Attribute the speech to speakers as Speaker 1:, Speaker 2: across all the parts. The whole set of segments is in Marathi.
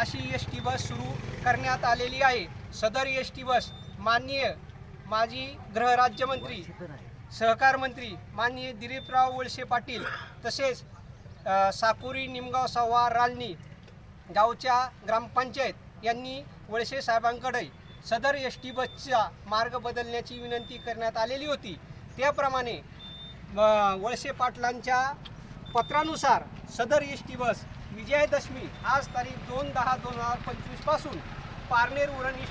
Speaker 1: अशी एस टी बस सुरू करण्यात आलेली आहे. सदर एस टी बस माननीय माजी गृहराज्यमंत्री सहकार मंत्री माननीय दिलीपराव वळसे पाटील तसेच साकुरी निमगाव सव्वा रालनी गावच्या ग्रामपंचायत यांनी वळसे साहेबांकडे सदर एस टी बसचा मार्ग बदलण्याची विनंती करण्यात आलेली होती. त्याप्रमाणे वळसे पाटलांच्या पत्रानुसार सदर एस टी बस विजयादशमी आज तारीख दोन दहा दोन हजार पंचवीसपासून पारनेर उरण एस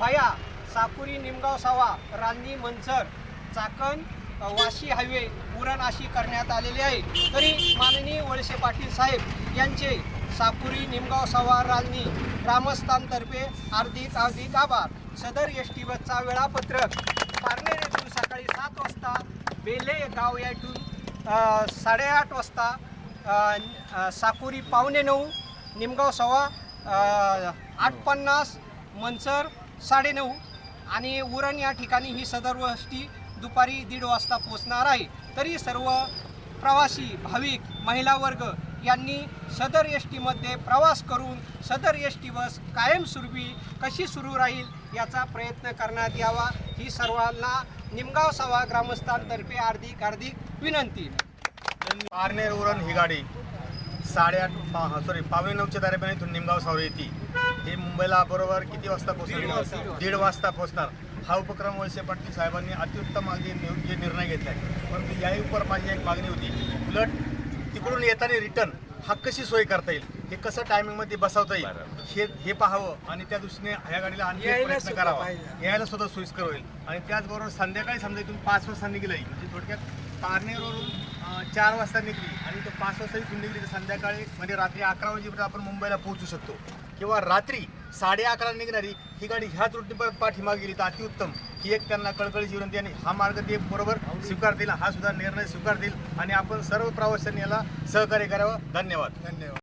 Speaker 1: भया साकुरी निमगाव सावा रांदी मंचर चाकण वाशी हायवे उरण अशी करण्यात आलेली आहे. तरी माननीय वळसे पाटील साहेब यांचे साकुरी निमगाव सावा रालनी ग्रामस्थांतर्फे हार्दिक हार्दिक आभार. सदर एस टी बसचा वेळापत्रक. पारनेर येथून सकाळी सात वाजता बेले गाव येथून साडेआठ वाजता साकुरी पावणे नऊ निमगाव सव्वा आठ पन्नास मनसर साडेनऊ आणि उरण या ठिकाणी ही सदर वस्ती दुपारी दीड वाजता पोचणार आहे. तरी सर्व प्रवासी भाविक महिला वर्ग यांनी सदर एस टीमध्ये प्रवास करून सदर एस टी बस कायमस्वरूपी कशी सुरू राहील याचा प्रयत्न करण्यात यावा ही सर्वांना निमगाव सभा ग्रामस्थांतर्फे हार्दिक हार्दिक विनंती.
Speaker 2: पारनेर उरण ही गाडी साडेआठ पा सॉरी पावणे नऊच्या दरम्यान इथून निमगाव सावर येते. हे मुंबईला बरोबर किती वाजता पोहोचणार? दीड वाजता. पोहोचणार. हा उपक्रम वळसे पाटील साहेबांनी अत्युत्तम अगदी जे निर्णय घेतला आहे परंतु याही उपर माझी एक मागणी होती. उलट तिकडून येताना रिटर्न हा कशी सोय करता येईल? हे कसं टायमिंगमध्ये बसवता येईल? हे हे पाहावं आणि त्या दृष्टीने ह्या गाडीला आणखी प्रयत्न करावा. यायला सुद्धा सोयीस्कर होईल. आणि त्याचबरोबर संध्याकाळी समजा इथून पाच वाजता निघाली म्हणजे थोडक्यात पारनेरवरून चार वाजता निघली आणि तो पाच वाजता इथून निघली तर संध्याकाळी म्हणजे रात्री अकरा वाजेपर्यंत आपण मुंबईला पोहोचू शकतो. किंवा रात्री साडे अकरा निघणारी ही गाडी ह्याच रूटने परत पाठीमागे गेली तर अतिउत्तम. ही एक त्यांना कळकळी जीवन आणि हा मार्ग ते बरोबर स्वीकारतील हा सुद्धा निर्णय स्वीकारतील. आणि आपण सर्व प्रवाशांनी याला सहकार्य करावं. धन्यवाद. धन्यवाद.